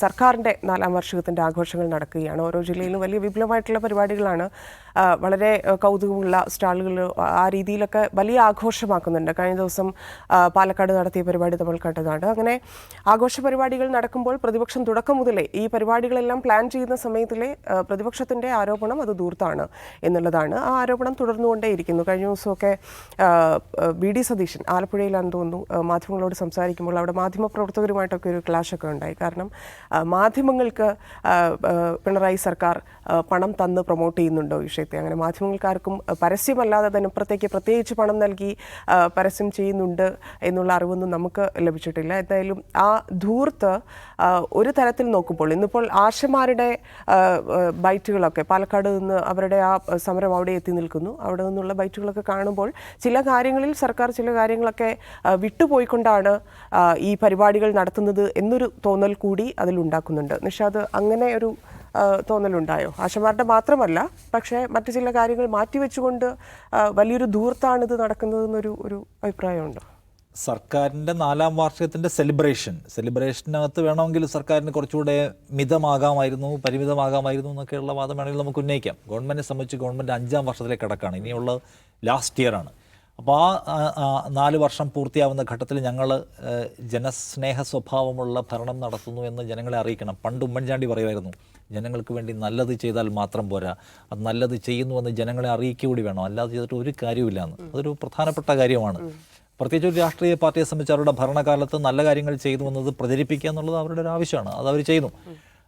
സർക്കാരിന്റെ നാലാം വാർഷികത്തിന്റെ ആഘോഷങ്ങൾ നടക്കുകയാണ്. ഓരോ ജില്ലയിലും വലിയ വിപുലമായിട്ടുള്ള പരിപാടികളാണ് വളരെ കൗതുകമുള്ള സ്റ്റാളുകൾ ആ രീതിയിലൊക്കെ വലിയ ആഘോഷമാക്കുന്നുണ്ട്. കഴിഞ്ഞ ദിവസം പാലക്കാട് നടത്തിയ പരിപാടി നമ്മൾ കണ്ടതാണ്. അങ്ങനെ ആഘോഷ പരിപാടികൾ നടക്കുമ്പോൾ പ്രതിപക്ഷം തുടക്കം മുതലേ ഈ പരിപാടികളെല്ലാം പ്ലാൻ ചെയ്യുന്ന സമയത്തിലെ പ്രതിപക്ഷത്തിന്റെ ആരോപണം അത് ദൂർത്താണ് എന്നുള്ളതാണ്. ആ ആരോപണം തുടർന്നുകൊണ്ടേയിരിക്കുന്നു. കഴിഞ്ഞ ദിവസമൊക്കെ ബി ഡി സതീശൻ ആലപ്പുഴയിലാണെന്ന് തോന്നുന്നു മാധ്യമങ്ങളോട് സംസാരിക്കുമ്പോൾ അവിടെ മാധ്യമപ്രവർത്തകരുമായിട്ടൊക്കെ ഒരു ക്ലാഷൊക്കെ ഉണ്ടായി. കാരണം മാധ്യമങ്ങൾക്ക് പിണറായി സർക്കാർ പണം തന്ന് പ്രൊമോട്ട് ചെയ്യുന്നുണ്ടോ വിഷയത്തെ? അങ്ങനെ മാധ്യമങ്ങൾക്കാർക്കും പരസ്യമല്ലാതെ തന്നെ ഇപ്പുറത്തേക്ക് പ്രത്യേകിച്ച് പണം നൽകി പരസ്യം ചെയ്യുന്നുണ്ട് എന്നുള്ള അറിവൊന്നും നമുക്ക് ലഭിച്ചിട്ടില്ല. എന്തായാലും ആ ധൂർത്ത് ഒരു തരത്തിൽ നോക്കുമ്പോൾ ഇന്നിപ്പോൾ ആശമാരുടെ ബൈറ്റുകളൊക്കെ പാലക്കാട് നിന്ന് അവരുടെ ആ സമരം അവിടെ എത്തി നിൽക്കുന്നു. അവിടെ നിന്നുള്ള ബൈറ്റുകളൊക്കെ കാണുമ്പോൾ ചില കാര്യങ്ങളിൽ സർക്കാർ ചില കാര്യങ്ങളൊക്കെ വിട്ടുപോയിക്കൊണ്ടാണ് ഈ പരിപാടികൾ നടത്തുന്നത് എന്നൊരു തോന്നൽ കൂടി അതിലുണ്ടാക്കുന്നുണ്ട്. നിഷാദ് അങ്ങനെ ഒരു തോന്നലുണ്ടായോ? ആശമാരുടെ മാത്രമല്ല പക്ഷേ മറ്റു ചില കാര്യങ്ങൾ മാറ്റിവെച്ചുകൊണ്ട് വലിയൊരു വലിയൊരു ഇത് നടക്കുന്നതെന്നൊരു ഒരു അഭിപ്രായമുണ്ടോ. സർക്കാരിന്റെ നാലാം വാർഷികത്തിന്റെ സെലിബ്രേഷൻ. സെലിബ്രേഷനകത്ത് വേണമെങ്കിൽ സർക്കാരിന് കുറച്ചുകൂടെ മിതമാകാമായിരുന്നു പരിമിതമാകാമായിരുന്നു എന്നൊക്കെയുള്ള വാദം വേണമെങ്കിൽ നമുക്ക് ഉന്നയിക്കാം. ഗവൺമെന്റിനെ സംബന്ധിച്ച് ഗവൺമെന്റ് അഞ്ചാം വർഷത്തിലേക്ക് കിടക്കാണ് ഇനിയുള്ള ലാസ്റ്റ് ഇയറാണ്. അപ്പോൾ ആ നാല് വർഷം പൂർത്തിയാവുന്ന ഘട്ടത്തിൽ ഞങ്ങൾ ജനസ്നേഹ സ്വഭാവമുള്ള ഭരണം നടത്തുന്നു എന്ന് ജനങ്ങളെ അറിയിക്കണം. പണ്ട് ഉമ്മൻചാണ്ടി പറയുമായിരുന്നു ജനങ്ങൾക്ക് വേണ്ടി നല്ലത് ചെയ്താൽ മാത്രം പോരാ. അത് നല്ലത് ചെയ്യുന്നുവെന്ന് ജനങ്ങളെ അറിയിക്കുക കൂടി വേണം. അല്ലാതെ ചെയ്തിട്ട് ഒരു കാര്യമില്ല എന്ന്. അതൊരു പ്രധാനപ്പെട്ട കാര്യമാണ്. പ്രത്യേകിച്ച് ഒരു രാഷ്ട്രീയ പാർട്ടിയെ സംബന്ധിച്ച് അവരുടെ ഭരണകാലത്ത് നല്ല കാര്യങ്ങൾ ചെയ്തു എന്നത് പ്രചരിപ്പിക്കുക എന്നുള്ളത് അവരുടെ ഒരു ആവശ്യമാണ്. അത് അവർ ചെയ്യുന്നു.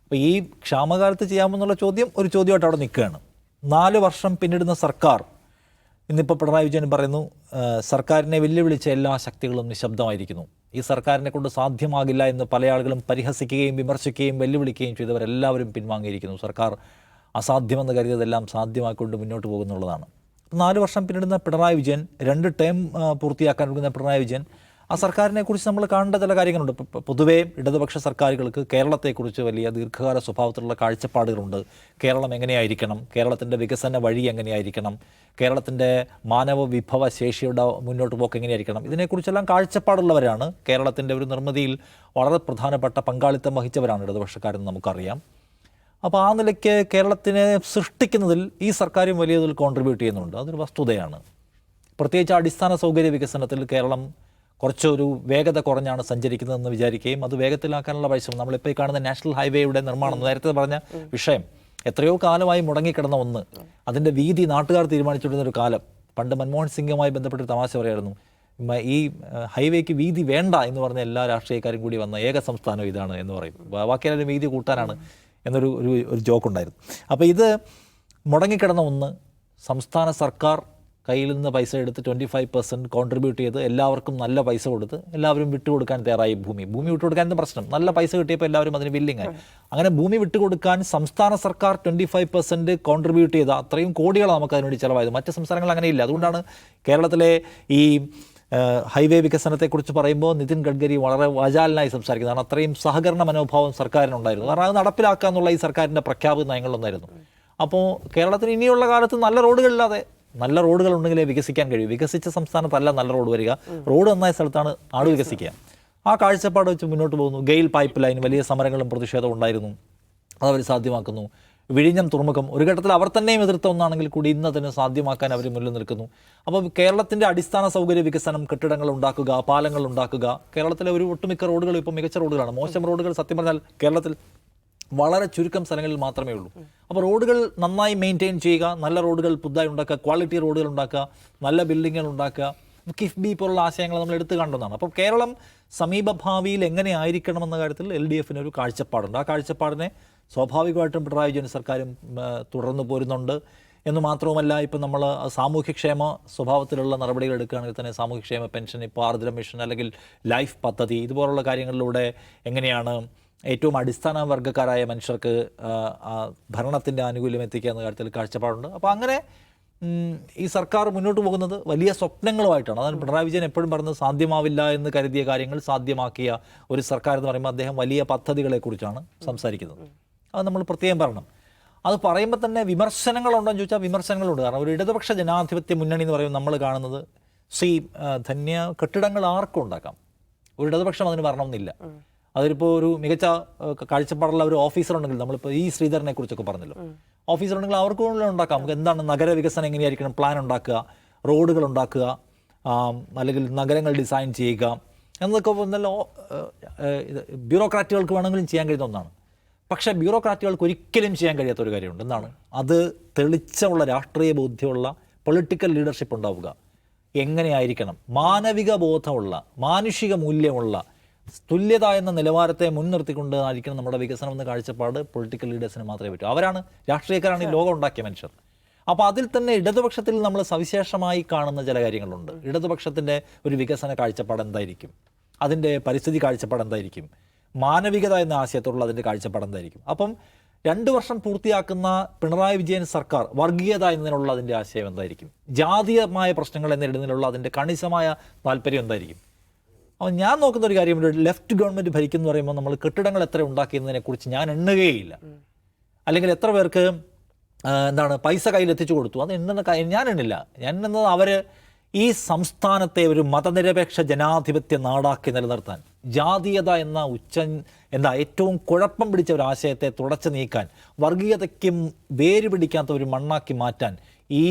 അപ്പോൾ ഈ ക്ഷാമകാലത്ത് ചെയ്യാമെന്നുള്ള ചോദ്യം ഒരു ചോദ്യമായിട്ട് അവിടെ നിൽക്കുകയാണ്. നാല് വർഷം പിന്നിടുന്ന സർക്കാർ ഇന്നിപ്പോൾ പിണറായി വിജയൻ പറയുന്നു സർക്കാരിനെ വെല്ലുവിളിച്ച എല്ലാ ശക്തികളും നിശബ്ദമായിരിക്കുന്നു. ഈ സർക്കാരിനെ കൊണ്ട് സാധ്യമാകില്ല എന്ന് പല ആളുകളും പരിഹസിക്കുകയും വിമർശിക്കുകയും വെല്ലുവിളിക്കുകയും ചെയ്തവരെല്ലാവരും പിൻവാങ്ങിയിരിക്കുന്നു. സർക്കാർ അസാധ്യമെന്ന് കരുതിയതെല്ലാം സാധ്യമാക്കിക്കൊണ്ട് മുന്നോട്ട് പോകുന്നുള്ളതാണ്. നാല് വർഷം പിന്നിടുന്ന പിണറായി വിജയൻ രണ്ട് ടേം പൂർത്തിയാക്കാൻ പോകുന്ന പിണറായി വിജയൻ ആ സർക്കാരിനെ കുറിച്ച് നമ്മൾ കാണേണ്ട ചില കാര്യങ്ങളുണ്ട്. പൊതുവേ ഇടതുപക്ഷ സർക്കാരുകൾക്ക് കേരളത്തെക്കുറിച്ച് വലിയ ദീർഘകാല സ്വഭാവത്തിലുള്ള കാഴ്ചപ്പാടുകളുണ്ട്. കേരളം എങ്ങനെയായിരിക്കണം? കേരളത്തിന്റെ വികസന വഴി എങ്ങനെയായിരിക്കണം? കേരളത്തിന്റെ മാനവ വിഭവ ശേഷിയുടെ മുന്നോട്ട് പോക്ക് എങ്ങനെയായിരിക്കണം? ഇതിനെക്കുറിച്ചെല്ലാം കാഴ്ചപ്പാടുള്ളവരാണ്. കേരളത്തിന്റെ ഒരു നിർമ്മിതിയിൽ വളരെ പ്രധാനപ്പെട്ട പങ്കാളിത്തം വഹിച്ചവരാണ് ഇടതുപക്ഷക്കാരെന്ന് നമുക്കറിയാം. അപ്പോൾ ആ നിലയ്ക്ക് കേരളത്തിനെ സൃഷ്ടിക്കുന്നതിൽ ഈ സർക്കാരും വലിയ തോതിൽ കോൺട്രിബ്യൂട്ട് ചെയ്യുന്നുണ്ട്. അതൊരു വസ്തുതയാണ്. പ്രത്യേകിച്ച് അടിസ്ഥാന സൗകര്യ വികസനത്തിൽ കേരളം കുറച്ചൊരു വേഗത കുറഞ്ഞാണ് സഞ്ചരിക്കുന്നതെന്ന് വിചാരിക്കുകയും അത് വേഗത്തിലാക്കാനുള്ള പരിശ്രമം. നമ്മളിപ്പോൾ ഈ കാണുന്ന നാഷണൽ ഹൈവേയുടെ നിർമ്മാണം നേരത്തെ പറഞ്ഞ വിഷയം. എത്രയോ കാലമായി മുടങ്ങിക്കിടന്ന ഒന്ന്. അതിന്റെ വീതി നാട്ടുകാർ തീരുമാനിച്ചിരുന്ന ഒരു കാലം. പണ്ട് മൻമോഹൻ സിംഗുമായി ബന്ധപ്പെട്ട് തമാശ പറയായിരുന്നു. ഈ ഹൈവേക്ക് വീതി വേണ്ട എന്ന് പറഞ്ഞ എല്ലാ രാഷ്ട്രീയക്കാരും കൂടി വന്ന ഏക സംസ്ഥാനം ഇതാണ് എന്ന് പറയും. ബാക്കിയെല്ലാവരും വീതി കൂട്ടാനാണ് എന്നൊരു ഒരു ഒരു ജോക്ക് ഉണ്ടായിരുന്നു. അപ്പോൾ ഇത് മുടങ്ങിക്കിടന്ന ഒന്ന് സംസ്ഥാന സർക്കാർ കയ്യിൽ നിന്ന് പൈസ എടുത്ത് ട്വന്റി ഫൈവ് പെർസെന്റ് കോൺട്രിബ്യൂട്ട് ചെയ്ത് എല്ലാവർക്കും നല്ല പൈസ കൊടുത്ത് എല്ലാവരും വിട്ടുകൊടുക്കാൻ തയ്യാറായി ഭൂമി. ഭൂമി വിട്ടുകൊടുക്കാൻ പ്രശ്നം? നല്ല പൈസ കിട്ടിയപ്പോൾ എല്ലാവരും അതിന് ആയി. അങ്ങനെ ഭൂമി വിട്ടുകൊടുക്കാൻ സംസ്ഥാന സർക്കാർ ട്വന്റി ഫൈവ് പെർസെന്റ് കോൺട്രിബ്യൂട്ട് ചെയ്ത അത്രയും കോടികളാണ് നമുക്ക് അതിനുവേണ്ടി ചിലവായത്. മറ്റ് സംസ്ഥാനങ്ങൾ അങ്ങനെയില്ല. അതുകൊണ്ടാണ് കേരളത്തിലെ ഈ ഹൈവേ വികസനത്തെക്കുറിച്ച് പറയുമ്പോൾ നിതിൻ ഗഡ്കരി വളരെ വാചാലനായി സംസാരിക്കുന്നത്. കാരണം അത്രയും സഹകരണ മനോഭാവം സർക്കാരിനുണ്ടായിരുന്നു. കാരണം അത് നടപ്പിലാക്കുക എന്നുള്ള ഈ സർക്കാരിന്റെ പ്രഖ്യാപിത നയങ്ങളൊന്നായിരുന്നു അപ്പോൾ കേരളത്തിന് ഇനിയുള്ള കാലത്ത് നല്ല റോഡുകളില്ലാതെ നല്ല റോഡുകൾ ഉണ്ടെങ്കിലേ വികസിക്കാൻ കഴിയൂ. വികസിച്ച സംസ്ഥാനത്തല്ല നല്ല റോഡ് വരിക. റോഡ് നന്നായ സ്ഥലത്താണ് ആട് വികസിക്കുക. ആ കാഴ്ചപ്പാട് വെച്ച് മുന്നോട്ട് പോകുന്നു. ഗെയിൽ പൈപ്പ് ലൈൻ വലിയ സമരങ്ങളും പ്രതിഷേധവും ഉണ്ടായിരുന്നു. അതവർ സാധ്യമാക്കുന്നു. വിഴിഞ്ഞം തുറമുഖം ഒരു ഘട്ടത്തിൽ അവർ തന്നെയും എതിർത്ത ഒന്നാണെങ്കിൽ കൂടി ഇന്ന് അതിനെ സാധ്യമാക്കാൻ അവർ മുന്നിൽ നിൽക്കുന്നു. അപ്പോൾ കേരളത്തിന്റെ അടിസ്ഥാന സൗകര്യ വികസനം കെട്ടിടങ്ങൾ ഉണ്ടാക്കുക പാലങ്ങൾ ഉണ്ടാക്കുക കേരളത്തിലെ ഒരു ഒട്ടുമിക്ക റോഡുകൾ ഇപ്പോൾ മികച്ച റോഡുകളാണ്. മോശം റോഡുകൾ സത്യം പറഞ്ഞാൽ കേരളത്തിൽ വളരെ ചുരുക്കം സ്ഥലങ്ങളിൽ മാത്രമേ ഉള്ളൂ. അപ്പോൾ റോഡുകൾ നന്നായി മെയിന്റെയിൻ ചെയ്യുക നല്ല റോഡുകൾ പുതുതായി ഉണ്ടാക്കുക ക്വാളിറ്റി റോഡുകൾ ഉണ്ടാക്കുക നല്ല ബിൽഡിങ്ങുകൾ ഉണ്ടാക്കുക. കിഫ്ബി പോലുള്ള ആശയങ്ങൾ നമ്മൾ എടുത്തു കണ്ടതാണ്. അപ്പോൾ കേരളം സമീപഭാവിയിൽ എങ്ങനെ ആയിരിക്കണമെന്ന കാര്യത്തിൽ എൽ ഡി എഫിന് ഒരു കാഴ്ചപ്പാടുണ്ട്. ആ കാഴ്ചപ്പാടിനെ സ്വാഭാവികമായിട്ടും പിണറായി വിജയൻ സർക്കാരും തുടർന്നു പോരുന്നുണ്ട്. എന്ന് മാത്രവുമല്ല ഇപ്പം നമ്മൾ സാമൂഹ്യക്ഷേമ സ്വഭാവത്തിലുള്ള നടപടികൾ എടുക്കുകയാണെങ്കിൽ തന്നെ സാമൂഹ്യക്ഷേമ പെൻഷൻ ഇപ്പോൾ ആർദ്ര മിഷൻ അല്ലെങ്കിൽ ലൈഫ് പദ്ധതി ഇതുപോലുള്ള കാര്യങ്ങളിലൂടെ എങ്ങനെയാണ് ഏറ്റവും അടിസ്ഥാന വർഗക്കാരായ മനുഷ്യർക്ക് ഭരണത്തിന്റെ ആനുകൂല്യം എത്തിക്കുക എന്ന കാര്യത്തിൽ കാഴ്ചപ്പാടുണ്ട്. അപ്പോൾ അങ്ങനെ ഈ സർക്കാർ മുന്നോട്ട് പോകുന്നത് വലിയ സ്വപ്നങ്ങളുമായിട്ടാണ്. അതാണ് പിണറായി വിജയൻ എപ്പോഴും പറഞ്ഞത് സാധ്യമാവില്ല എന്ന് കരുതിയ കാര്യങ്ങൾ സാധ്യമാക്കിയ ഒരു സർക്കാർ എന്ന് പറയുമ്പോൾ അദ്ദേഹം വലിയ പദ്ധതികളെക്കുറിച്ചാണ് സംസാരിക്കുന്നത്. അത് നമ്മൾ പ്രത്യേകം പറയണം. അത് പറയുമ്പോൾ തന്നെ വിമർശനങ്ങളുണ്ടോ എന്ന് ചോദിച്ചാൽ വിമർശനങ്ങളുണ്ട്. കാരണം ഒരു ഇടതുപക്ഷ ജനാധിപത്യ മുന്നണി എന്ന് പറയുമ്പോൾ നമ്മൾ കാണുന്നത് സി ധന്യ കെട്ടിടങ്ങൾ ആർക്കും ഉണ്ടാക്കാം. ഒരു ഇടതുപക്ഷം അതിന് വരണമെന്നില്ല. അതിലിപ്പോൾ ഒരു മികച്ച കാഴ്ചപ്പാടുള്ള ഒരു ഓഫീസർ ഉണ്ടെങ്കിൽ നമ്മളിപ്പോൾ ഈ ശ്രീധരനെ കുറിച്ചൊക്കെ പറഞ്ഞല്ലോ. ഓഫീസർ ഉണ്ടെങ്കിൽ അവർക്ക് ഉണ്ടാക്കാം. നമുക്ക് എന്താണ് നഗര വികസനം എങ്ങനെയായിരിക്കണം പ്ലാൻ ഉണ്ടാക്കുക റോഡുകൾ ഉണ്ടാക്കുക അല്ലെങ്കിൽ നഗരങ്ങൾ ഡിസൈൻ ചെയ്യുക എന്നതൊക്കെ നല്ല ബ്യൂറോക്രാറ്റുകൾക്ക് വേണമെങ്കിലും ചെയ്യാൻ കഴിയുന്ന ഒന്നാണ്. പക്ഷേ ബ്യൂറോക്രാറ്റുകൾക്ക് ഒരിക്കലും ചെയ്യാൻ കഴിയാത്ത ഒരു കാര്യമുണ്ട്. എന്താണ്? അത് തെളിച്ചമുള്ള രാഷ്ട്രീയ ബോധ്യമുള്ള പൊളിറ്റിക്കൽ ലീഡർഷിപ്പ് ഉണ്ടാവുക. എങ്ങനെയായിരിക്കണം? മാനവിക ബോധമുള്ള മാനുഷിക മൂല്യമുള്ള തുല്യത എന്ന നിലവാരത്തെ മുൻനിർത്തിക്കൊണ്ട് ആയിരിക്കണം നമ്മുടെ വികസനം എന്ന കാഴ്ചപ്പാട് പൊളിറ്റിക്കൽ ലീഡേഴ്സിന് മാത്രമേ പറ്റൂ. അവരാണ് രാഷ്ട്രീയക്കാരാണ് ഈ ലോകം ഉണ്ടാക്കിയ മനുഷ്യർ. അപ്പോൾ അതിൽ തന്നെ ഇടതുപക്ഷത്തിൽ നമ്മൾ സവിശേഷമായി കാണുന്ന ചില കാര്യങ്ങളുണ്ട്. ഇടതുപക്ഷത്തിന്റെ ഒരു വികസന കാഴ്ചപ്പാട് എന്തായിരിക്കും? അതിന്റെ പരിസ്ഥിതി കാഴ്ചപ്പാട് എന്തായിരിക്കും? മാനവികത എന്ന ആശയത്തോടുള്ള അതിന്റെ കാഴ്ചപ്പാട് എന്തായിരിക്കും? അപ്പം രണ്ട് വർഷം പൂർത്തിയാക്കുന്ന പിണറായി വിജയൻ സർക്കാർ വർഗീയത എന്നതിനുള്ള അതിന്റെ ആശയം എന്തായിരിക്കും? ജാതീയമായ പ്രശ്നങ്ങളെ നേരിടുന്നതിനുള്ള അതിന്റെ കണിശമായ താല്പര്യം എന്തായിരിക്കും? അപ്പോൾ ഞാൻ നോക്കുന്ന ഒരു കാര്യം ലെഫ്റ്റ് ഗവൺമെന്റ് ഭരിക്കുന്നു പറയുമ്പോൾ നമ്മൾ കെട്ടിടങ്ങൾ എത്ര ഉണ്ടാക്കിയതിനെക്കുറിച്ച് ഞാൻ എണ്ണുകയില്ല. അല്ലെങ്കിൽ എത്ര പേർക്ക് എന്താണ് പൈസ കയ്യിൽ എത്തിച്ചു കൊടുത്തു. അത് എണ്ണുന്ന കാര്യം ഞാൻ എണ്ണില്ല. ഞാൻ എണ്ണുന്നത് അവർ ഈ സംസ്ഥാനത്തെ ഒരു മതനിരപേക്ഷ ജനാധിപത്യ നാടാക്കി നിലനിർത്താൻ ജാതീയത എന്ന ഉച്ച എന്താ ഏറ്റവും കുഴപ്പം പിടിച്ച ഒരു ആശയത്തെ തുടച്ചു നീക്കാൻ വർഗീയതയ്ക്കും വേര് പിടിക്കാത്ത ഒരു മണ്ണാക്കി മാറ്റാൻ ഈ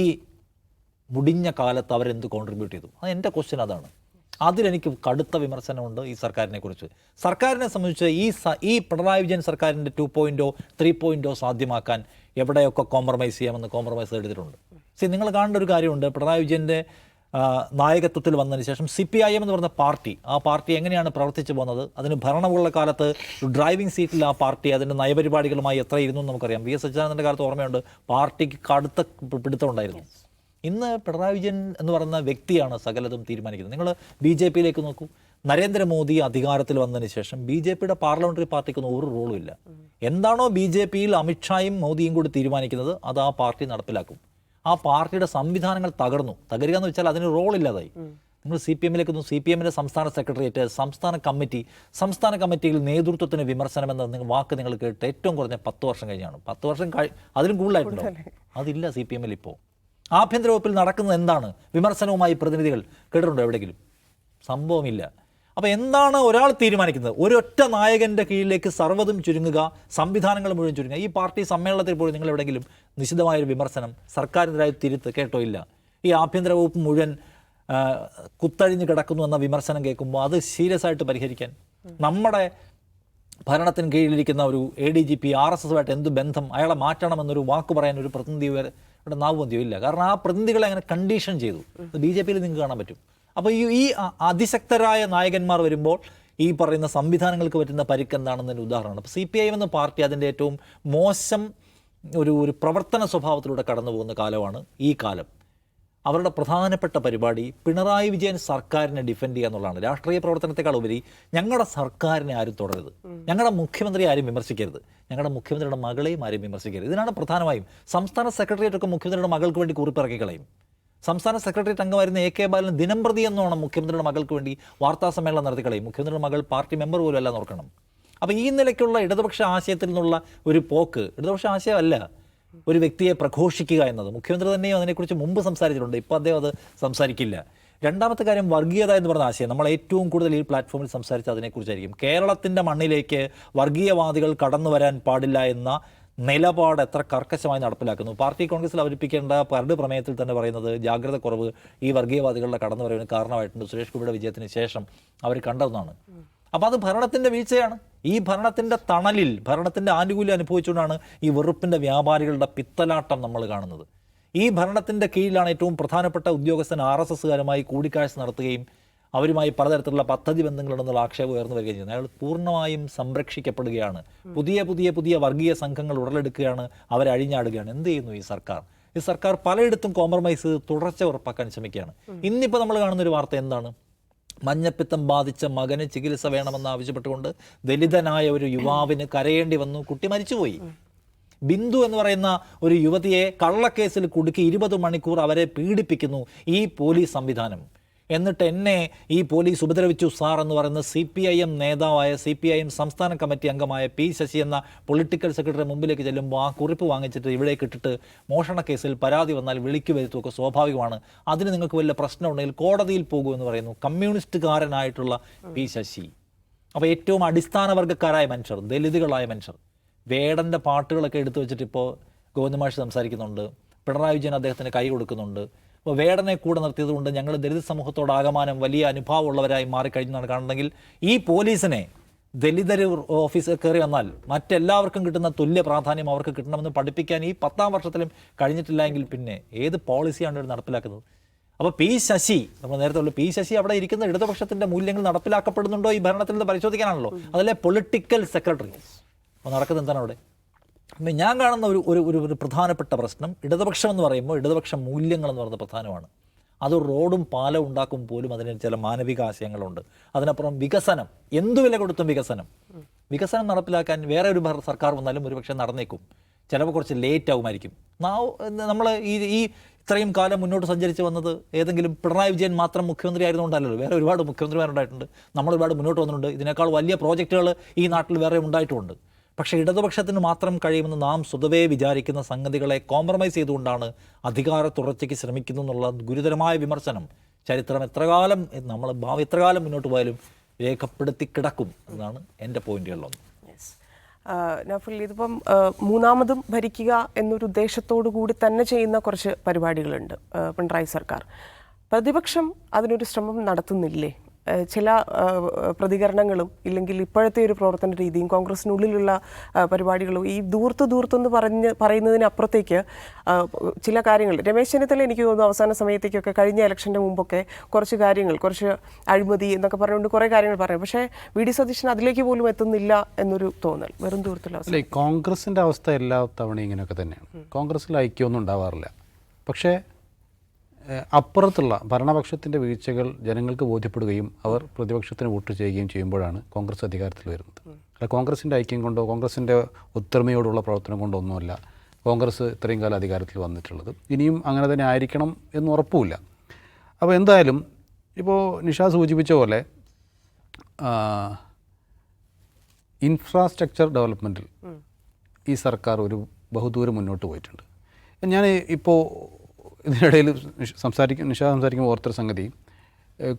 മുടിഞ്ഞ കാലത്ത് അവരെന്ത് കോൺട്രിബ്യൂട്ട് ചെയ്തു? അത് എന്റെ ക്വസ്റ്റ്യൻ അതാണ്. അതിലെനിക്ക് കടുത്ത വിമർശനമുണ്ട് ഈ സർക്കാരിനെ കുറിച്ച്. സർക്കാരിനെ സംബന്ധിച്ച് ഈ ഈ പിണറായി വിജയൻ സർക്കാരിന്റെ ടു പോയിന്റോ ത്രീ പോയിന്റോ സാധ്യമാക്കാൻ എവിടെയൊക്കെ കോംപ്രമൈസ് ചെയ്യാമെന്ന് കോംപ്രമൈസ് എടുത്തിട്ടുണ്ട്. സി നിങ്ങൾ കാണേണ്ട ഒരു കാര്യമുണ്ട്. പിണറായി വിജയന്റെ നായകത്വത്തിൽ വന്നതിന് ശേഷം സി പി ഐ എം എന്ന് പറഞ്ഞ പാർട്ടി ആ പാർട്ടി എങ്ങനെയാണ് പ്രവർത്തിച്ചു പോകുന്നത്? അതിന് ഭരണമുള്ള കാലത്ത് ഡ്രൈവിംഗ് സീറ്റിൽ ആ പാർട്ടി അതിന്റെ നയപരിപാടികളുമായി എത്ര ഇരുന്നു എന്ന് നമുക്കറിയാം. വി എസ് അച്യുതാനന്ദന്റെ കാലത്ത് ഓർമ്മയുണ്ട്. പാർട്ടിക്ക് കടുത്ത പിടുത്തം ഉണ്ടായിരുന്നു. ഇന്ന് പിണറായി വിജയൻ എന്ന് പറയുന്ന വ്യക്തിയാണ് സകലതും തീരുമാനിക്കുന്നത്. നിങ്ങൾ ബി ജെ പിയിലേക്ക് നോക്കൂ. നരേന്ദ്രമോദി അധികാരത്തിൽ വന്നതിന് ശേഷം ബി ജെ പിയുടെ പാർലമെന്ററി പാർട്ടിക്കൊന്നും ഒരു റോളും ഇല്ല. എന്താണോ ബി ജെ പിയിൽ അമിത്ഷായും മോദിയും കൂടി തീരുമാനിക്കുന്നത് അത് ആ പാർട്ടി നടപ്പിലാക്കും. ആ പാർട്ടിയുടെ സംവിധാനങ്ങൾ തകർന്നു. തകരുക എന്ന് വെച്ചാൽ അതിന് റോൾ ഇല്ലാതായി. നിങ്ങൾ സി പി എമ്മിലേക്ക് സി പി എമ്മിന്റെ സംസ്ഥാന സെക്രട്ടേറിയറ്റ് സംസ്ഥാന കമ്മിറ്റി സംസ്ഥാന കമ്മിറ്റിയിൽ നേതൃത്വത്തിന് വിമർശനം എന്ന നിങ്ങൾ വാക്ക് നിങ്ങൾ കേട്ട് ഏറ്റവും കുറഞ്ഞ പത്ത് വർഷം കഴിഞ്ഞാണ്. പത്ത് വർഷം കഴി അതിലും കൂടുതലായിട്ടുണ്ടോ? അതില്ല സി പി എമ്മിൽ ഇപ്പോൾ. ആഭ്യന്തര വകുപ്പിൽ നടക്കുന്നത് എന്താണ്? വിമർശനവുമായി പ്രതിനിധികൾ കേട്ടിട്ടുണ്ടോ എവിടെയെങ്കിലും? സംഭവമില്ല. അപ്പോൾ എന്താണ് ഒരാൾ തീരുമാനിക്കുന്നത്? ഒരൊറ്റ നായകന്റെ കീഴിലേക്ക് സർവതും ചുരുങ്ങുക സംവിധാനങ്ങൾ മുഴുവൻ ചുരുങ്ങുക. ഈ പാർട്ടി സമ്മേളനത്തിൽ പോലും നിങ്ങൾ എവിടെയെങ്കിലും നിശിതമായൊരു വിമർശനം സർക്കാരിനെതിരായ തിരുത്ത് കേട്ടോ ഇല്ല? ഈ ആഭ്യന്തര വകുപ്പ് മുഴുവൻ കുത്തഴിഞ്ഞ് കിടക്കുന്നു എന്ന വിമർശനം കേൾക്കുമ്പോൾ അത് സീരിയസ് ആയിട്ട് പരിഹരിക്കാൻ നമ്മുടെ ഭരണത്തിന് കീഴിലിരിക്കുന്ന ഒരു A D G P R S എസുമായിട്ട് എന്ത് ബന്ധം അയാളെ മാറ്റണമെന്നൊരു വാക്ക് പറയാൻ ഒരു പ്രതിനിധി ഇവിടെ നാവുമതിയോ ഇല്ല. കാരണം ആ പ്രതിനിധികളെ അങ്ങനെ കണ്ടീഷൻ ചെയ്തു. ബി ജെ പിയിൽ നിങ്ങൾക്ക് കാണാൻ പറ്റും. അപ്പോൾ ഈ ഈ അതിശക്തരായ നായകന്മാർ വരുമ്പോൾ ഈ പറയുന്ന സംവിധാനങ്ങൾക്ക് പറ്റുന്ന പരിക്ക് എന്താണെന്നൊരു ഉദാഹരണമാണ്. അപ്പോൾ സി പി ഐ എന്ന പാർട്ടി അതിന്റെ ഏറ്റവും മോശം ഒരു ഒരു പ്രവർത്തന സ്വഭാവത്തിലൂടെ കടന്നു പോകുന്ന കാലമാണ് ഈ കാലം. അവരുടെ പ്രധാനപ്പെട്ട പരിപാടി പിണറായി വിജയൻ സർക്കാരിനെ ഡിഫെൻഡ് ചെയ്യുക എന്നുള്ളതാണ്. രാഷ്ട്രീയ പ്രവർത്തനത്തെക്കാൾ ഉപരി ഞങ്ങളുടെ സർക്കാരിനെ ആരും തുടരുത്. ഞങ്ങളുടെ മുഖ്യമന്ത്രി ആരും വിമർശിക്കരുത്. ഞങ്ങളുടെ മുഖ്യമന്ത്രിയുടെ മകളെയും ആരും വിമർശിക്കരുത്. ഇതിനാണ് പ്രധാനമായും. സംസ്ഥാന സെക്രട്ടേറിയറ്റ് ഒക്കെ മുഖ്യമന്ത്രിയുടെ മകൾക്ക് വേണ്ടി കുറിപ്പിറക്കി കളയും. സംസ്ഥാന സെക്രട്ടേറിയറ്റ് അംഗമായിരുന്ന എ കെ ബാലൻ ദിനംപ്രതി എന്നോണം മുഖ്യമന്ത്രിയുടെ മകൾക്ക് വേണ്ടി വാർത്താ സമ്മേളനം നടത്തി കളയും. മുഖ്യമന്ത്രിയുടെ മകൾ പാർട്ടി മെമ്പർ പോലും അല്ല നോക്കണം അപ്പോൾ ഈ നിലയ്ക്കുള്ള ഇടതുപക്ഷ ആശയത്തിൽ നിന്നുള്ള ഒരു പോക്ക് ഇടതുപക്ഷ ആശയമല്ല ഒരു വ്യക്തിയെ പ്രഘോഷിക്കുക എന്നത്. മുഖ്യമന്ത്രി തന്നെയും അതിനെക്കുറിച്ച് മുമ്പ് സംസാരിച്ചിട്ടുണ്ട്. ഇപ്പോൾ അദ്ദേഹം അത് സംസാരിക്കില്ല. രണ്ടാമത്തെ കാര്യം വർഗീയത എന്ന് പറഞ്ഞ ആശയം. നമ്മൾ ഏറ്റവും കൂടുതൽ ഈ പ്ലാറ്റ്ഫോമിൽ സംസാരിച്ച അതിനെക്കുറിച്ചായിരിക്കും. കേരളത്തിന്റെ മണ്ണിലേക്ക് വർഗീയവാദികൾ കടന്നു വരാൻ പാടില്ല എന്ന നിലപാട് എത്ര കർക്കശമായി നടപ്പിലാക്കുന്നു. പാർട്ടി കോൺഗ്രസിൽ അവതരിപ്പിക്കേണ്ട പരട് പ്രമേയത്തിൽ തന്നെ പറയുന്നത് ജാഗ്രത കുറവ് ഈ വർഗീയവാദികളുടെ കടന്നുവരവിന് കാരണമായിട്ടുണ്ട്. സുരേഷ് ഗോപിയുടെ വിജയത്തിന് ശേഷം അവർ കണ്ട ഒന്നാണ് അപ്പോൾ അത് ഭരണത്തിന്റെ വീഴ്ചയാണ്. ഈ ഭരണത്തിന്റെ തണലിൽ ഭരണത്തിന്റെ ആനുകൂല്യം അനുഭവിച്ചുകൊണ്ടാണ് ഈ വെറുപ്പിന്റെ വ്യാപാരികളുടെ പിത്തലാട്ടം നമ്മൾ കാണുന്നത്. ഈ ഭരണത്തിന്റെ കീഴിലാണ് ഏറ്റവും പ്രധാനപ്പെട്ട ഉദ്യോഗസ്ഥൻ ആർ എസ് എസ്സുകാരുമായി കൂടിക്കാഴ്ച നടത്തുകയും അവരുമായി പലതരത്തിലുള്ള പദ്ധതി ബന്ധങ്ങളുണ്ടെന്നുള്ള ആക്ഷേപം ഉയർന്നു വരികയും ചെയ്യുന്നത് അയാൾ പൂർണമായും സംരക്ഷിക്കപ്പെടുകയാണ്. പുതിയ പുതിയ പുതിയ വർഗീയ സംഘങ്ങൾ ഉടലെടുക്കുകയാണ്. അവരെ അഴിഞ്ഞാടുകയാണ്. എന്ത് ചെയ്യുന്നു ഈ സർക്കാർ? ഈ സർക്കാർ പലയിടത്തും കോംപ്രമൈസ് തുടർച്ച ഉറപ്പാക്കാൻ ശ്രമിക്കുകയാണ്. ഇന്നിപ്പോൾ നമ്മൾ കാണുന്ന ഒരു വാർത്ത എന്താണ്? മഞ്ഞപ്പിത്തം ബാധിച്ച മകന് ചികിത്സ വേണമെന്ന് ആവശ്യപ്പെട്ടുകൊണ്ട് ദലിതനായ ഒരു യുവാവിന് കരയേണ്ടി വന്നു. കുട്ടി മരിച്ചുപോയി. ബിന്ദു എന്ന് പറയുന്ന ഒരു യുവതിയെ കള്ളക്കേസിൽ കുടുക്കി ഇരുപത് മണിക്കൂർ അവരെ പീഡിപ്പിക്കുന്നു ഈ പോലീസ് സംവിധാനം. എന്നിട്ട് എന്നെ ഈ പോലീസ് ഉപദ്രവിച്ചു സാർ എന്ന് പറയുന്ന സി പി ഐ എം നേതാവായ സി പി ഐ എം സംസ്ഥാന കമ്മിറ്റി അംഗമായ പി ശശി എന്ന പൊളിറ്റിക്കൽ സെക്രട്ടറി മുമ്പിലേക്ക് ചെല്ലുമ്പോൾ ആ കുറിപ്പ് വാങ്ങിച്ചിട്ട് ഇവിടേക്ക് ഇട്ടിട്ട് മോഷണ കേസിൽ പരാതി വന്നാൽ വിളിക്കു വരുത്തുമൊക്കെ സ്വാഭാവികമാണ്. അതിന് നിങ്ങൾക്ക് വലിയ പ്രശ്നമുണ്ടെങ്കിൽ കോടതിയിൽ പോകൂ എന്ന് പറയുന്നു. കമ്മ്യൂണിസ്റ്റുകാരനായിട്ടുള്ള പി ശശി. അപ്പോൾ ഏറ്റവും അടിസ്ഥാന വർഗക്കാരായ മനുഷ്യർ ദലിതുകളായ മനുഷ്യർ വേടന്റെ പാട്ടുകളൊക്കെ എടുത്തു വെച്ചിട്ട് ഇപ്പോൾ ഗോവിന്ദമാഷ് സംസാരിക്കുന്നുണ്ട്. പിണറായി വിജയൻ അദ്ദേഹത്തിന് കൈ കൊടുക്കുന്നുണ്ട്. അപ്പോൾ വേടനെ കൂടെ നിർത്തിയത് കൊണ്ട് ഞങ്ങൾ ദലിത് സമൂഹത്തോടാകമാനം വലിയ അനുഭാവമുള്ളവരായി മാറിക്കഴിഞ്ഞാണ് കാണുന്നെങ്കിൽ ഈ പോലീസിനെ ദലിതർ ഓഫീസിൽ കയറി വന്നാൽ മറ്റെല്ലാവർക്കും കിട്ടുന്ന തുല്യ പ്രാധാന്യം അവർക്ക് കിട്ടണമെന്ന് പഠിപ്പിക്കാൻ ഈ പത്താം വർഷത്തിലും കഴിഞ്ഞിട്ടില്ല എങ്കിൽ പിന്നെ ഏത് പോളിസിയാണ് ഇവർ നടപ്പിലാക്കുന്നത്? അപ്പോൾ പി ശശി നമ്മൾ നേരത്തെ ഉള്ളു പി ശശി അവിടെ ഇരിക്കുന്ന ഇടതുപക്ഷത്തിന്റെ മൂല്യങ്ങൾ നടപ്പിലാക്കപ്പെടുന്നുണ്ടോ ഈ ഭരണത്തിൽ നിന്ന് പരിശോധിക്കാനാണല്ലോ? അതല്ലേ പൊളിറ്റിക്കൽ സെക്രട്ടറി. അപ്പോൾ നടക്കുന്നത് എന്താണ് അവിടെ? ഞാൻ കാണുന്ന ഒരു ഒരു ഒരു പ്രധാനപ്പെട്ട പ്രശ്നം ഇടതുപക്ഷം എന്ന് പറയുമ്പോൾ ഇടതുപക്ഷ മൂല്യങ്ങൾ എന്ന് പറയുന്നത് പ്രധാനമാണ്. അത് റോഡും പാലം ഉണ്ടാക്കും പോലും അതിന് ചില മാനവിക ആശയങ്ങളുണ്ട്. അതിനപ്പുറം വികസനം എന്തു വില കൊടുത്തും വികസനം. വികസനം നടപ്പിലാക്കാൻ വേറെ ഒരു സർക്കാർ വന്നാലും ഒരുപക്ഷെ നടന്നേക്കും. ചിലവ് കുറച്ച് ലേറ്റ് ആകുമായിരിക്കും നമ്മൾ ഈ ഈ ഇത്രയും കാലം മുന്നോട്ട് സഞ്ചരിച്ച് വന്നത് ഏതെങ്കിലും പിണറായി വിജയൻ മാത്രം മുഖ്യമന്ത്രി ആയിരുന്നുണ്ടല്ലോ വേറെ ഒരുപാട് മുഖ്യമന്ത്രിമാരുണ്ടായിട്ടുണ്ട്. നമ്മൾ ഒരുപാട് മുന്നോട്ട് വന്നിട്ടുണ്ട്. ഇതിനേക്കാൾ വലിയ പ്രോജക്റ്റുകൾ ഈ നാട്ടിൽ വേറെ ഉണ്ടായിട്ടുമുണ്ട് പക്ഷേ ഇടതുപക്ഷത്തിന് മാത്രം കഴിയുമെന്ന് നാം സ്വതവേ വിചാരിക്കുന്ന സംഗതികളെ കോംപ്രമൈസ് ചെയ്തുകൊണ്ടാണ് അധികാര തുടർച്ചയ്ക്ക് ശ്രമിക്കുന്നു എന്നുള്ള ഗുരുതരമായ വിമർശനം ചരിത്രം എത്രകാലം നമ്മൾ ഭാവി എത്രകാലം മുന്നോട്ട് പോയാലും രേഖപ്പെടുത്തി കിടക്കും എന്നാണ് എന്റെ പോയിന്റുകളിലൊന്ന്. നഫുൽ ഇതിപ്പം മൂന്നാമതും ഭരിക്കുക എന്നൊരു ഉദ്ദേശത്തോടു കൂടി തന്നെ ചെയ്യുന്ന കുറച്ച് പരിപാടികളുണ്ട് പിണറായി സർക്കാർ. പ്രതിപക്ഷം അതിനൊരു ശ്രമം നടത്തുന്നില്ലേ? ചില പ്രതികരണങ്ങളും ഇല്ലെങ്കിൽ ഇപ്പോഴത്തെ ഒരു പ്രവർത്തന രീതിയും കോൺഗ്രസിനുള്ളിലുള്ള പരിപാടികളും ഈ ദൂർത്ത് ദൂർത്തെന്ന് പറഞ്ഞ് പറയുന്നതിനപ്പുറത്തേക്ക് ചില കാര്യങ്ങൾ. രമേശ് ചെന്നിത്തല എനിക്ക് തോന്നുന്നു അവസാന സമയത്തേക്കൊക്കെ കഴിഞ്ഞ ഇലക്ഷന്റെ മുമ്പൊക്കെ കുറച്ച് കാര്യങ്ങൾ കുറച്ച് അഴിമതി എന്നൊക്കെ പറഞ്ഞുകൊണ്ട് കുറേ കാര്യങ്ങൾ പറയും. പക്ഷേ വി ഡി സതീശൻ അതിലേക്ക് പോലും എത്തുന്നില്ല എന്നൊരു തോന്നൽ. വെറും ദൂരത്തുള്ള അവസ്ഥ കോൺഗ്രസിന്റെ അവസ്ഥ എല്ലാ തവണയും ഇങ്ങനെയൊക്കെ തന്നെയാണ്. കോൺഗ്രസ്സിൽ ഐക്യമൊന്നും ഉണ്ടാവാറില്ല. പക്ഷേ അപ്പുറത്തുള്ള ഭരണപക്ഷത്തിന്റെ വീഴ്ചകൾ ജനങ്ങൾക്ക് ബോധ്യപ്പെടുകയും അവർ പ്രതിപക്ഷത്തിന് വോട്ട് ചെയ്യുകയും ചെയ്യുമ്പോഴാണ് കോൺഗ്രസ് അധികാരത്തിൽ വരുന്നത്. അല്ല കോൺഗ്രസിന്റെ ഐക്യം കൊണ്ടോ കോൺഗ്രസിന്റെ ഒത്തൊരുമയോടുള്ള പ്രവർത്തനം കൊണ്ടോ ഒന്നുമല്ല കോൺഗ്രസ് ഇത്രയും കാലം അധികാരത്തിൽ വന്നിട്ടുള്ളത്. ഇനിയും അങ്ങനെ തന്നെ ആയിരിക്കണം എന്ന് ഉറപ്പുമില്ല. അപ്പോൾ എന്തായാലും ഇപ്പോൾ നിഷ സൂചിപ്പിച്ച പോലെ ഇൻഫ്രാസ്ട്രക്ചർ ഡെവലപ്മെന്റിൽ ഈ സർക്കാർ ഒരു ബഹുദൂരം മുന്നോട്ട് പോയിട്ടുണ്ട്. ഞാൻ ഇപ്പോൾ ഇതിനിടയിൽ സംസാരിക്കും നിഷ സംസാരിക്കുമ്പോൾ ഓർത്തൊരു സംഗതി.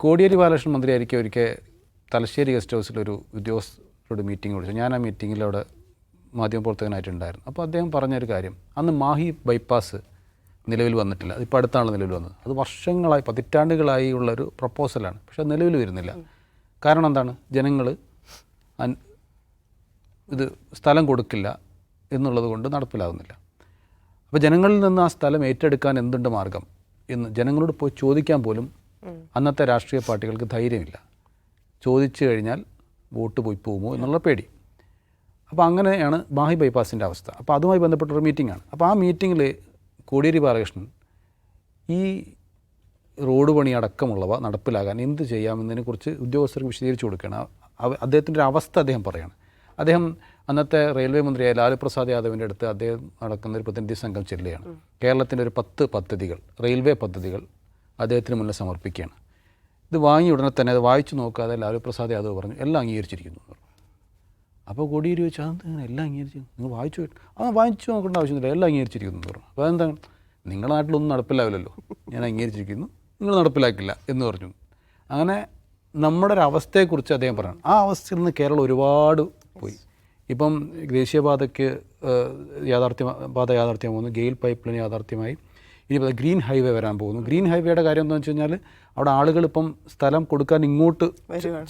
കോടിയേരി ബാലകൃഷ്ണൻ മന്ത്രി മന്ത്രിയായിരിക്കും ഒരിക്കൽ തലശ്ശേരി ഗസ്റ്റ് ഹൗസിലൊരു ഉദ്യോഗസ്ഥരോട് മീറ്റിംഗ് വിളിച്ചു. ഞാൻ ആ മീറ്റിങ്ങിൽ അവിടെ മാധ്യമപ്രവർത്തകനായിട്ടുണ്ടായിരുന്നു അപ്പോൾ അദ്ദേഹം പറഞ്ഞൊരു കാര്യം. അന്ന് മാഹി ബൈപ്പാസ് നിലവിൽ വന്നിട്ടില്ല. അതിപ്പോൾ അടുത്താണ് നിലവിൽ വന്നത്. അത് വർഷങ്ങളായി പതിറ്റാണ്ടുകളായി ഉള്ളൊരു പ്രപ്പോസലാണ്. പക്ഷെ അത് നിലവിൽ വരുന്നില്ല. കാരണം എന്താണ്? ജനങ്ങൾ ഇത് സ്ഥലം കൊടുക്കില്ല എന്നുള്ളത് കൊണ്ട് നടപ്പിലാകുന്നില്ല അപ്പോൾ ജനങ്ങളിൽ നിന്ന് ആ സ്ഥലം ഏറ്റെടുക്കാൻ എന്തുണ്ട് മാർഗം? എന്ന് ജനങ്ങളോട് പോയി ചോദിക്കാൻ പോലും അന്നത്തെ രാഷ്ട്രീയ പാർട്ടികൾക്ക് ധൈര്യമില്ല. ചോദിച്ചു കഴിഞ്ഞാൽ വോട്ട് പോയി പോകുമോ എന്നുള്ള പേടി. അപ്പോൾ അങ്ങനെയാണ് ബാഹി ബൈപ്പാസിന്റെ അവസ്ഥ. അപ്പോൾ അതുമായി ബന്ധപ്പെട്ടൊരു മീറ്റിംഗാണ് അപ്പോൾ ആ മീറ്റിങ്ങിൽ കോടിയേരി ബാലകൃഷ്ണൻ ഈ റോഡ് പണി അടക്കമുള്ളവ നടപ്പിലാകാൻ എന്ത് ചെയ്യാമെന്നതിനെക്കുറിച്ച് ഉദ്യോഗസ്ഥർക്ക് വിശദീകരിച്ചു കൊടുക്കുകയാണ്. അദ്ദേഹത്തിന്റെ ഒരു അവസ്ഥ അദ്ദേഹം പറയുകയാണ് അദ്ദേഹം അന്നത്തെ റെയിൽവേ മന്ത്രിയായ ലാലു പ്രസാദ് യാദവിന്റെ അടുത്ത് അദ്ദേഹം നടക്കുന്ന ഒരു പ്രതിനിധി സംഘം ചെല്ലുകയാണ്. കേരളത്തിന്റെ ഒരു പത്ത് പദ്ധതികൾ റെയിൽവേ പദ്ധതികൾ അദ്ദേഹത്തിന് മുന്നിൽ സമർപ്പിക്കുകയാണ്. ഇത് വാങ്ങി ഉടനെ തന്നെ അത് വായിച്ചു നോക്കാതെ ലാലു പ്രസാദ് യാദവ് പറഞ്ഞു എല്ലാം അംഗീകരിച്ചിരിക്കുന്നു. അപ്പോൾ കോടിയേരി ചോദിച്ചു അതെന്താ എല്ലാം അംഗീകരിച്ചു നിങ്ങൾ വായിച്ചു നോക്ക്." ആ വായിച്ചു നോക്കേണ്ട ആവശ്യമില്ല എല്ലാം അംഗീകരിച്ചിരിക്കുന്നു എന്ന് പറഞ്ഞു. അപ്പോൾ അതെന്താണ്? നിങ്ങളുടെ നാട്ടിലൊന്നും നടപ്പിലാവില്ലല്ലോ. ഞാൻ അംഗീകരിച്ചിരിക്കുന്നു നിങ്ങൾ നടപ്പിലാക്കില്ല എന്ന് പറഞ്ഞു. അങ്ങനെ നമ്മുടെ ഒരു അവസ്ഥയെക്കുറിച്ച് അദ്ദേഹം പറയണം ആ അവസ്ഥയിൽ നിന്ന് കേരളം ഒരുപാട് പോയി. ഇപ്പം ദേശീയപാതയ്ക്ക് യാഥാർത്ഥ്യ പാത യാഥാർത്ഥ്യമാകുന്നു ഗെയിൽ പൈപ്പ് ലൈൻ യാഥാർത്ഥ്യമായി. ഇനി ഗ്രീൻ ഹൈവേ വരാൻ പോകുന്നു. ഗ്രീൻ ഹൈവേയുടെ കാര്യം എന്താണെന്ന് വെച്ച് കഴിഞ്ഞാൽ അവിടെ ആളുകൾ ഇപ്പം സ്ഥലം കൊടുക്കാൻ ഇങ്ങോട്ട്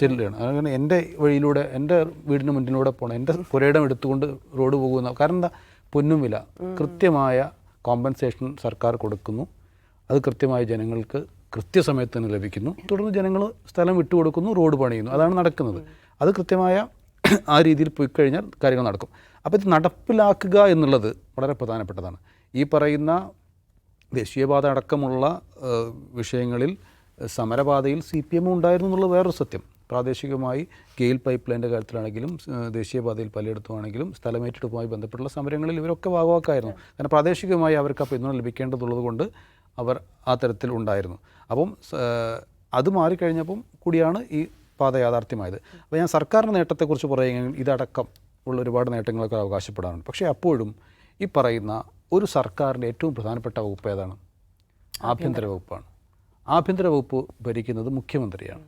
ചെല്ലുകയാണ്. അങ്ങനെ എന്റെ വഴിയിലൂടെ എന്റെ വീടിന് മുന്നിലൂടെ പോകണം എന്റെ പുരയിടം എടുത്തുകൊണ്ട് റോഡ് പോകുന്ന കാരണം എന്താ? പൊന്നും വില. കൃത്യമായ കോമ്പൻസേഷൻ സർക്കാർ കൊടുക്കുന്നു. അത് കൃത്യമായി ജനങ്ങൾക്ക് കൃത്യസമയത്ത് തന്നെ ലഭിക്കുന്നു. തുടർന്ന് ജനങ്ങൾ സ്ഥലം വിട്ടുകൊടുക്കുന്നു റോഡ് പണിയുന്നു. അതാണ് നടക്കുന്നത്. അത് കൃത്യമായ ആ രീതിയിൽ പോയി കഴിഞ്ഞാൽ കാര്യങ്ങൾ നടക്കും. അപ്പോൾ ഇത് നടപ്പിലാക്കുക എന്നുള്ളത് വളരെ പ്രധാനപ്പെട്ടതാണ്. ഈ പറയുന്ന ദേശീയപാത അടക്കമുള്ള വിഷയങ്ങളിൽ സമരപാതയിൽ സി പി എം ഉണ്ടായിരുന്നു എന്നുള്ളത് വേറൊരു സത്യം. പ്രാദേശികമായി ഗെയിൽ പൈപ്പ് ലൈന്റെ കാര്യത്തിലാണെങ്കിലും ദേശീയപാതയിൽ പലയിടത്തുമാണെങ്കിലും സ്ഥലമേറ്റെടുപ്പുമായി ബന്ധപ്പെട്ടുള്ള സമരങ്ങളിൽ ഇവരൊക്കെ ഭാഗവാക്കായിരുന്നു കാരണം പ്രാദേശികമായി അവർക്ക് ആ പിന്തുണ ലഭിക്കേണ്ടതുള്ളത് കൊണ്ട് അവർ ആ തരത്തിൽ ഉണ്ടായിരുന്നു. അപ്പം അത് മാറിക്കഴിഞ്ഞപ്പം കൂടിയാണ് ഈ പാത യാഥാർത്ഥ്യമായത്. അപ്പോൾ ഞാൻ സർക്കാരിന്റെ നേട്ടത്തെക്കുറിച്ച് പറയുകയാണെങ്കിൽ ഇതടക്കം ഉള്ള ഒരുപാട് നേട്ടങ്ങളൊക്കെ അവകാശപ്പെടാറുണ്ട്. പക്ഷേ അപ്പോഴും ഈ പറയുന്ന ഒരു സർക്കാരിന്റെ ഏറ്റവും പ്രധാനപ്പെട്ട വകുപ്പ് ഏതാണ്? ആഭ്യന്തര വകുപ്പാണ്. ആഭ്യന്തര വകുപ്പ് ഭരിക്കുന്നത് മുഖ്യമന്ത്രിയാണ്.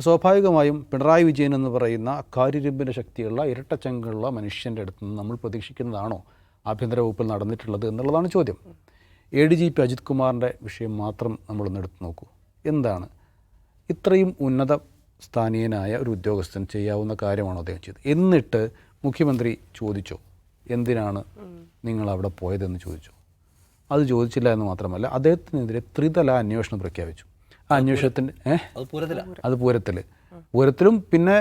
സ്വാഭാവികമായും പിണറായി വിജയൻ എന്ന് പറയുന്ന കാര്യരൂപിന്റെ ശക്തിയുള്ള ഇരട്ടച്ചങ്കുള്ള മനുഷ്യന്റെ അടുത്ത് നിന്ന് നമ്മൾ പ്രതീക്ഷിക്കുന്നതാണോ ആഭ്യന്തര വകുപ്പിൽ നടന്നിട്ടുള്ളത് എന്നുള്ളതാണ് ചോദ്യം. A D G P Ajith കുമാറിന്റെ വിഷയം മാത്രം നമ്മളൊന്ന് എടുത്ത് നോക്കൂ. എന്താണ്? ഇത്രയും ഉന്നത സ്ഥാനീയനായ ഒരു ഉദ്യോഗസ്ഥൻ ചെയ്യാവുന്ന കാര്യമാണോ അദ്ദേഹം ചെയ്തത്? എന്നിട്ട് മുഖ്യമന്ത്രി ചോദിച്ചോ? എന്തിനാണ് നിങ്ങൾ അവിടെ പോയതെന്ന് ചോദിച്ചു? അത് ചോദിച്ചില്ല എന്ന് മാത്രമല്ല അദ്ദേഹത്തിനെതിരെ ത്രിതല അന്വേഷണം പ്രഖ്യാപിച്ചു. ആ അന്വേഷണത്തിന്റെ ഏഹ്? അത് പൂരത്തിൽ പൂരത്തിലും. പിന്നെ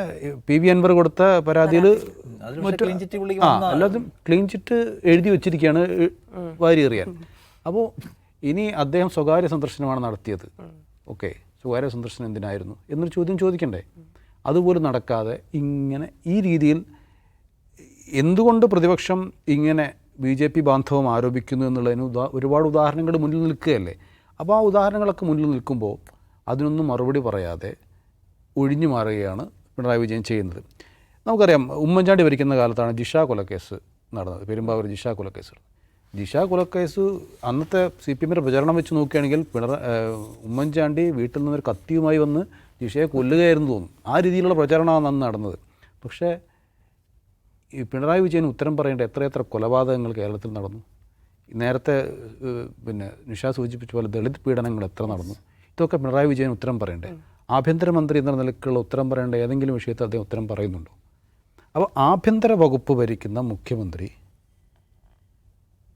പി വി അൻവർ കൊടുത്ത പരാതിയിൽ മറ്റു ആ അല്ലാതെ ക്ലീൻ ചിറ്റ് എഴുതി വെച്ചിരിക്കുകയാണ് വാരിയെറിയാൻ വാരി എറിയാൻ അപ്പോൾ ഇനി അദ്ദേഹം സ്വകാര്യ സന്ദർശനമാണ് നടത്തിയത്. ഓക്കെ. സ്വകാര്യ സന്ദർശനം എന്തിനായിരുന്നു എന്നൊരു ചോദ്യം ചോദിക്കണ്ടേ? അതുപോലും നടക്കാതെ ഇങ്ങനെ ഈ രീതിയിൽ എന്തുകൊണ്ട് പ്രതിപക്ഷം ഇങ്ങനെ ബി ജെ പി ബാന്ധവം ആരോപിക്കുന്നു എന്നുള്ളതിന് ഉദാ ഒരുപാട് ഉദാഹരണങ്ങൾ മുന്നിൽ നിൽക്കുകയല്ലേ? അപ്പോൾ ആ ഉദാഹരണങ്ങളൊക്കെ മുന്നിൽ നിൽക്കുമ്പോൾ അതിനൊന്നും മറുപടി പറയാതെ ഒഴിഞ്ഞു മാറുകയാണ് പിണറായി വിജയൻ ചെയ്യുന്നത്. നമുക്കറിയാം ഉമ്മൻചാണ്ടി ഭരിക്കുന്ന കാലത്താണ് ജിഷ കൊലക്കേസ് നടന്നത് പെരുമ്പാവൂർ ജിഷ കൊലക്കേസ്. ജിഷ കുലക്കേസ് അന്നത്തെ സി പി എമ്മിന്റെ പ്രചരണം വെച്ച് നോക്കുകയാണെങ്കിൽ പിണറ ഉമ്മൻചാണ്ടി വീട്ടിൽ നിന്നൊരു കത്തിയുമായി വന്ന് ജിഷയെ കൊല്ലുകയായിരുന്നു തോന്നും. ആ രീതിയിലുള്ള പ്രചരണമാണ് അന്ന് നടന്നത്. പക്ഷേ ഈ പിണറായി വിജയൻ ഉത്തരം പറയേണ്ട എത്രയെത്ര കൊലപാതകങ്ങൾ കേരളത്തിൽ നടന്നു. നേരത്തെ പിന്നെ നിഷ സൂചിപ്പിച്ച പോലെ ദളിത് പീഡനങ്ങൾ എത്ര നടന്നു. ഇതൊക്കെ പിണറായി വിജയൻ ഉത്തരം പറയണ്ടേ? ആഭ്യന്തരമന്ത്രി എന്ന നിലക്കുള്ള ഉത്തരം പറയേണ്ട ഏതെങ്കിലും വിഷയത്തിൽ അദ്ദേഹം ഉത്തരം പറയുന്നുണ്ടോ? അപ്പോൾ ആഭ്യന്തര വകുപ്പ് ഭരിക്കുന്ന മുഖ്യമന്ത്രി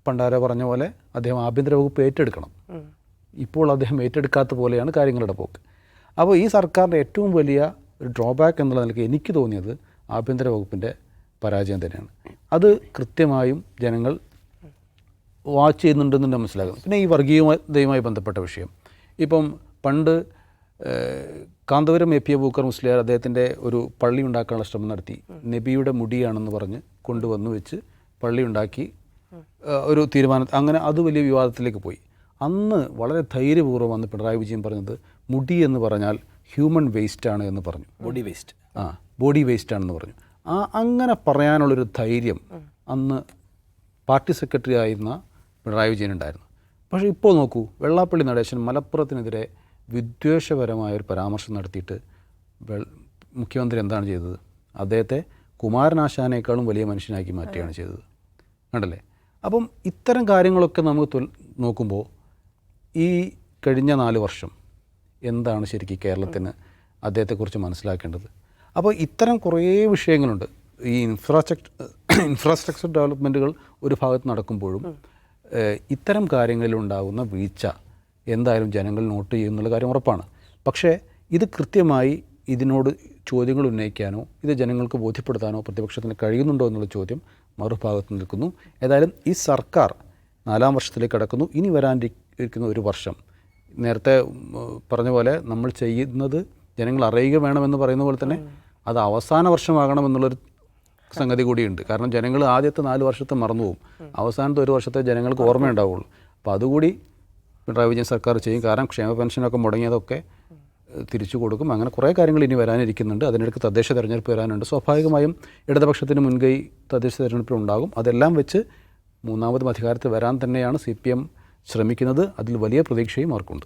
പണ്ടാരോ പറഞ്ഞ പോലെ അദ്ദേഹം ആഭ്യന്തര വകുപ്പ് ഏറ്റെടുക്കണം. ഇപ്പോൾ അദ്ദേഹം ഏറ്റെടുക്കാത്ത പോലെയാണ് കാര്യങ്ങളുടെ പോക്ക്. അപ്പോൾ ഈ സർക്കാരിന്റെ ഏറ്റവും വലിയ ഒരു ഡ്രോബാക്ക് എന്നുള്ള നിലയ്ക്ക് എനിക്ക് തോന്നിയത് ആഭ്യന്തര വകുപ്പിന്റെ പരാജയം തന്നെയാണ്. അത് കൃത്യമായും ജനങ്ങൾ വാച്ച് ചെയ്യുന്നുണ്ടെന്ന് തന്നെ മനസ്സിലാകും. പിന്നെ ഈ വർഗീയതയുമായി ബന്ധപ്പെട്ട വിഷയം. ഇപ്പം പണ്ട് Kanthapuram A P A Booker Musliyar അദ്ദേഹത്തിന്റെ ഒരു പള്ളി ഉണ്ടാക്കാനുള്ള ശ്രമം നടത്തി. നബിയുടെ മുടിയാണെന്ന് പറഞ്ഞ് കൊണ്ടുവന്ന് വെച്ച് പള്ളി ഉണ്ടാക്കി ഒരു തീരുമാനം. അങ്ങനെ അത് വലിയ വിവാദത്തിലേക്ക് പോയി. അന്ന് വളരെ ധൈര്യപൂർവം അന്ന് പിണറായി വിജയൻ പറഞ്ഞത് മുടി എന്ന് പറഞ്ഞാൽ ഹ്യൂമൻ വേസ്റ്റ് ആണ് എന്ന് പറഞ്ഞു. ബോഡി വേസ്റ്റ് ആ ബോഡി വേസ്റ്റ് ആണെന്ന് പറഞ്ഞു. ആ അങ്ങനെ പറയാനുള്ളൊരു ധൈര്യം അന്ന് പാർട്ടി സെക്രട്ടറി ആയിരുന്ന പിണറായി വിജയൻ ഉണ്ടായിരുന്നു. പക്ഷേ ഇപ്പോൾ നോക്കൂ വെള്ളാപ്പള്ളി നടേശൻ മലപ്പുറത്തിനെതിരെ വിദ്വേഷപരമായ ഒരു പരാമർശം നടത്തിയിട്ട് മുഖ്യമന്ത്രി എന്താണ് ചെയ്തത്? അദ്ദേഹത്തെ കുമാരനാശാനേക്കാളും വലിയ മനുഷ്യനാക്കി മാറ്റുകയാണ് ചെയ്തത്. കണ്ടല്ലേ? അപ്പം ഇത്തരം കാര്യങ്ങളൊക്കെ നമുക്ക് നോക്കുമ്പോൾ ഈ കഴിഞ്ഞ നാല് വർഷം എന്താണ് ശരിക്കും കേരളത്തിന് അദ്ദേഹത്തെക്കുറിച്ച് മനസ്സിലാക്കേണ്ടത്? അപ്പോൾ ഇത്തരം കുറേ വിഷയങ്ങളുണ്ട്. ഈ ഇൻഫ്രാസ്ട്രക്ചർ ഇൻഫ്രാസ്ട്രക്ചർ ഡെവലപ്മെന്റുകൾ ഒരു ഭാഗത്ത് നടക്കുമ്പോഴും ഇത്തരം കാര്യങ്ങളിലുണ്ടാകുന്ന വീഴ്ച എന്തായാലും ജനങ്ങൾ നോട്ട് ചെയ്യുന്നുള്ള കാര്യം ഉറപ്പാണ്. പക്ഷേ ഇത് കൃത്യമായി ഇതിനോട് ചോദ്യങ്ങൾ ഉന്നയിക്കാനോ ഇത് ജനങ്ങൾക്ക് ബോധ്യപ്പെടുത്താനോ പ്രതിപക്ഷത്തിന് കഴിയുന്നുണ്ടോ എന്നുള്ള ചോദ്യം മറുഭാഗത്ത് നിൽക്കുന്നു. ഏതായാലും ഈ സർക്കാർ നാലാം വർഷത്തിലേക്ക് കടക്കുന്നു. ഇനി വരാനിരിക്കുന്ന ഒരു വർഷം. നേരത്തെ പറഞ്ഞ പോലെ നമ്മൾ ചെയ്യുന്നത് ജനങ്ങൾ അറിയുക വേണമെന്ന് പറയുന്ന പോലെ തന്നെ അത് അവസാന വർഷമാകണമെന്നുള്ളൊരു സംഗതി കൂടിയുണ്ട്. കാരണം ജനങ്ങൾ ആദ്യത്തെ നാല് വർഷത്തെ മറന്നുപോകും അവസാനത്തെ ഒരു വർഷത്തെ ജനങ്ങൾക്ക് ഓർമ്മയുണ്ടാവുള്ളൂ. അപ്പോൾ അതുകൂടി പിണറായി വിജയൻ സർക്കാർ ചെയ്യും. കാരണം ക്ഷേമ പെൻഷനൊക്കെ മുടങ്ങിയതൊക്കെ തിരിച്ചു കൊടുക്കും. അങ്ങനെ കുറേ കാര്യങ്ങൾ ഇനി വരാനിരിക്കുന്നുണ്ട്. അതിനിടയ്ക്ക് തദ്ദേശ തെരഞ്ഞെടുപ്പ് വരാനുണ്ട്. സ്വാഭാവികമായും ഇടതുപക്ഷത്തിന് മുൻകൈ തദ്ദേശ തെരഞ്ഞെടുപ്പിൽ ഉണ്ടാകും. അതെല്ലാം വെച്ച് മൂന്നാമതും അധികാരത്തിൽ വരാൻ തന്നെയാണ് സി പി എം ശ്രമിക്കുന്നത്. അതിൽ വലിയ പ്രതീക്ഷയും അവർക്കുണ്ട്.